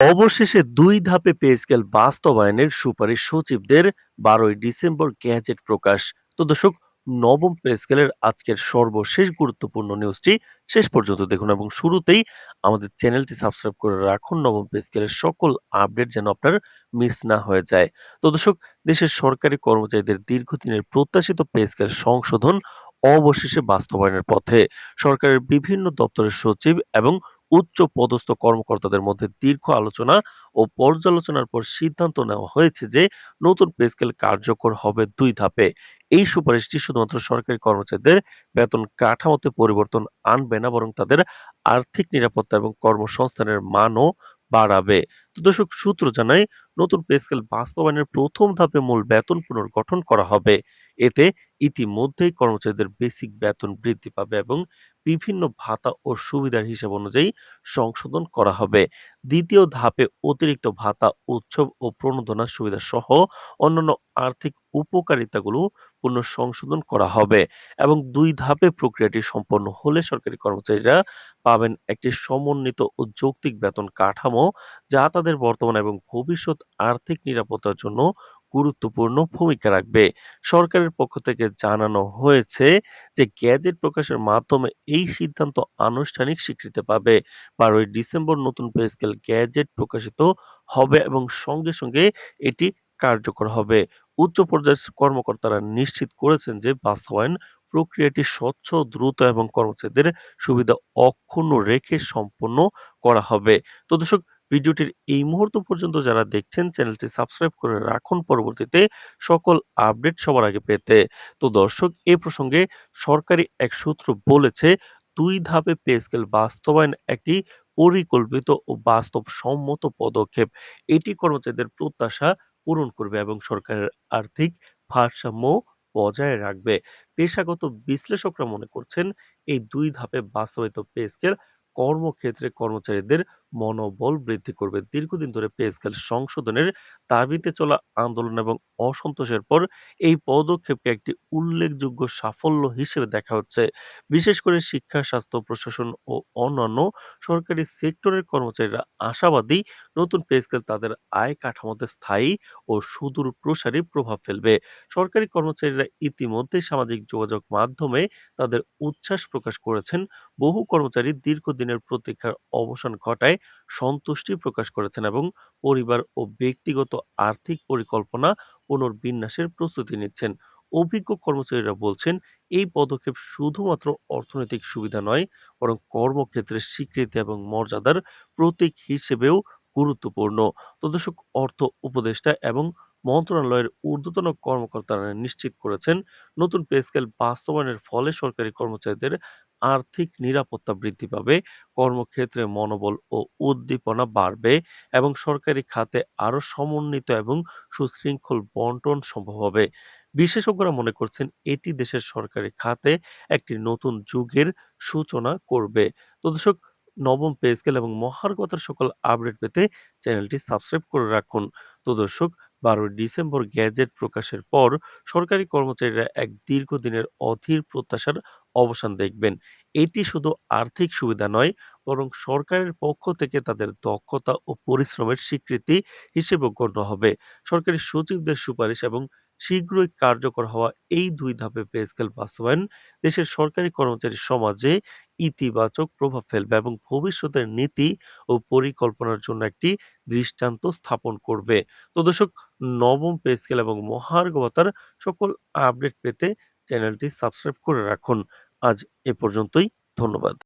অবশেষে দুই ধাপে পে স্কেল বাস্তবায়নের সুপারিশ সচিবদের বারোই ডিসেম্বর গ্যাজেট প্রকাশ। তো দর্শক, নবম পে স্কেলের আজকের সর্বশেষ গুরুত্বপূর্ণ নিউজটি শেষ পর্যন্ত দেখুন এবং শুরুতেই আমাদের চ্যানেলটি সাবস্ক্রাইব করে রাখুন। নবম পে স্কেলের সকল আপডেট যেন আপনার মিস না হয়ে যায়। তো দর্শক, দেশের সরকারি কর্মচারীদের দীর্ঘদিনের প্রত্যাশিত পে স্কেল সংশোধন অবশেষে বাস্তবায়নের পথে সরকারের বিভিন্ন দপ্তরের সচিব এবং উচ্চ পদস্থ কর্মকর্তাদের মধ্যে দীর্ঘ আলোচনা ও পর্যালোচনার পর সিদ্ধান্ত নেওয়া হয়েছে যে নতুন পে স্কেল কার্যকর হবে দুই ধাপে। এই সুপারিশটি শুধুমাত্র সরকারি কর্মচারীদের বেতন কাঠামোতে পরিবর্তন আনবে না, বরং তাদের আর্থিক নিরাপত্তা এবং কর্মসংস্থানের মানও বাড়াবে। তো দর্শক, সূত্র জানায় নতুন পে স্কেল বাস্তবায়নের প্রথম ধাপে মূল বেতন পুনর্গঠন করা হবে। এতে ইতিমধ্যেই কর্মচারীদের বেসিক বেতন বৃদ্ধি পাবে এবং বিভিন্ন ভাতা ও সুবিধার হিসাব অনুযায়ী সংশোধন করা হবে। দ্বিতীয় ধাপে অতিরিক্ত ভাতা, উৎসব ও প্রণোদনার সুবিধা সহ অন্যান্য আর্থিক উপকারিতাগুলো পুনঃসংশোধন করা হবে এবং দুই ধাপে প্রক্রিয়াটি সম্পন্ন হলে সরকারি কর্মচারীরা পাবেন একটি সমন্বিত ও যৌক্তিক বেতন কাঠামো যা তাদের বর্তমান এবং ভবিষ্যৎ আর্থিক নিরাপত্তার জন্য গুরুত্বপূর্ণ ভূমিকা রাখবে। সরকারের পক্ষ থেকে জানানো হয়েছে যে, গ্যাজেট প্রকাশের মাধ্যমে এই সিদ্ধান্ত আনুষ্ঠানিক স্বীকৃতি পাবে। বারোই ডিসেম্বর নতুন পে স্কেল গ্যাজেট প্রকাশিত হবে এবং সঙ্গে সঙ্গে এটি কার্যকর হবে। উচ্চ পর্যায়ের কর্মকর্তারা নিশ্চিত করেছেন যে, বাস্তবায়ন প্রক্রিয়াটি স্বচ্ছ, দ্রুত এবং কর্মচারীদের সুবিধা অক্ষুণ্ণ রেখে সম্পন্ন করা হবে। তো দর্শক ভিডিওটির এই মুহূর্ত পর্যন্ত যারা দেখছেন, চ্যানেলটি সাবস্ক্রাইব করে রাখুন। পরবর্তীতে সকল আপডেট সবার আগে পেতে। তো দর্শক, এ প্রসঙ্গে সরকারি এক সূত্র বলেছে, দুই ধাপে পে স্কেল বাস্তবায়ন একটি পরিকল্পিত ও বাস্তবসম্মত পদক্ষেপ। এটি কর্মচারীদের প্রত্যাশা পূরণ করবে এবং সরকারের আর্থিক ভারসাম্য বজায় রাখবে। পেশাগত বিশ্লেষকরা মনে করছেন, এই দুই ধাপে বাস্তবায়িত পে স্কেল কর্মক্ষেত্রে কর্মচারীদের মনোবল বৃদ্ধি করবে। দীর্ঘদিন ধরে পে স্কেল সংশোধনের দাবিতে চলা আন্দোলন এবং অসন্তোষের পর এই পদক্ষেপকে একটি উল্লেখযোগ্য সাফল্য হিসেবে দেখা হচ্ছে। বিশেষ করে শিক্ষা, স্বাস্থ্য, প্রশাসন ও অন্যান্য সরকারি সেক্টরের কর্মচারীরা আশাবাদী নতুন পে স্কেল তাদের আয় কাঠামোতে স্থায়ী ও সুদূর প্রসারী প্রভাব ফেলবে। সরকারি কর্মচারীরা ইতিমধ্যে সামাজিক যোগাযোগ মাধ্যমে তাদের উচ্ছ্বাস প্রকাশ করেছেন। বহু কর্মচারী দীর্ঘদিনের প্রতীক্ষার অবসান ঘটায় সন্তুষ্টি প্রকাশ করেছেন এবং পরিবার ও ব্যক্তিগত আর্থিক পরিকল্পনা পুনর্বিন্যাসের প্রস্তুতি নিচ্ছেন। অভিজ্ঞ কর্মচারীরা বলছেন, এই পদক্ষেপ শুধুমাত্র অর্থনৈতিক সুবিধা নয়, বরং কর্মক্ষেত্রের স্বীকৃতি এবং মর্যাদার প্রতীক হিসেবেও গুরুত্বপূর্ণ। তো অর্থ উপদেষ্টা এবং মন্ত্রণালয়ের ঊর্ধ্বতন কর্মকর্তারা নিশ্চিত করেছেন, নতুন পে স্কেল বাস্তবায়নের ফলে সরকারি কর্মচারীদের আর্থিক নিরাপত্তা বৃদ্ধি পাবে, কর্মক্ষেত্রে মনোবল ও উদ্দীপনা বাড়বে এবং সরকারি খাতে আরও সমন্বিত এবং সুশৃঙ্খল বন্টন সম্ভব হবে। বিশেষজ্ঞরা মনে করছেন এটি দেশের সরকারি খাতে একটি নতুন যুগের সূচনা করবে। তো দর্শক, নবম পে স্কেল এবং মহার্গতার সকল আপডেট পেতে চ্যানেলটি সাবস্ক্রাইব করে রাখুন। তো দর্শক বারোই ডিসেম্বর গ্যাজেট প্রকাশের পর সরকারি কর্মচারীরা এক দীর্ঘদিনের অধীর প্রত্যাশার অবসান দেখবেন। এটি শুধু আর্থিক সুবিধা নয়, বরং সরকারের পক্ষ থেকে তাদের দক্ষতা ও পরিশ্রমের স্বীকৃতি হিসেবে গণ্য হবে। সরকারি সচিবদের সুপারিশ এবং শীঘ্রই কার্যকর হওয়া এই দুই ধাপে পে স্কেল বাস্তবায়ন দেশের সরকারি কর্মচারী সমাজে ইতিবাচক প্রভাব ফেলবে এবং ভবিষ্যতের নীতি ও পরিকল্পনার জন্য একটি দৃষ্টান্ত স্থাপন করবে। তো দর্শক নবম পে স্কেল এবং মহার্ঘ ভাতার সকল আপডেট পেতে চ্যানেলটি সাবস্ক্রাইব করে রাখুন। আজ এ পর্যন্তই, ধন্যবাদ।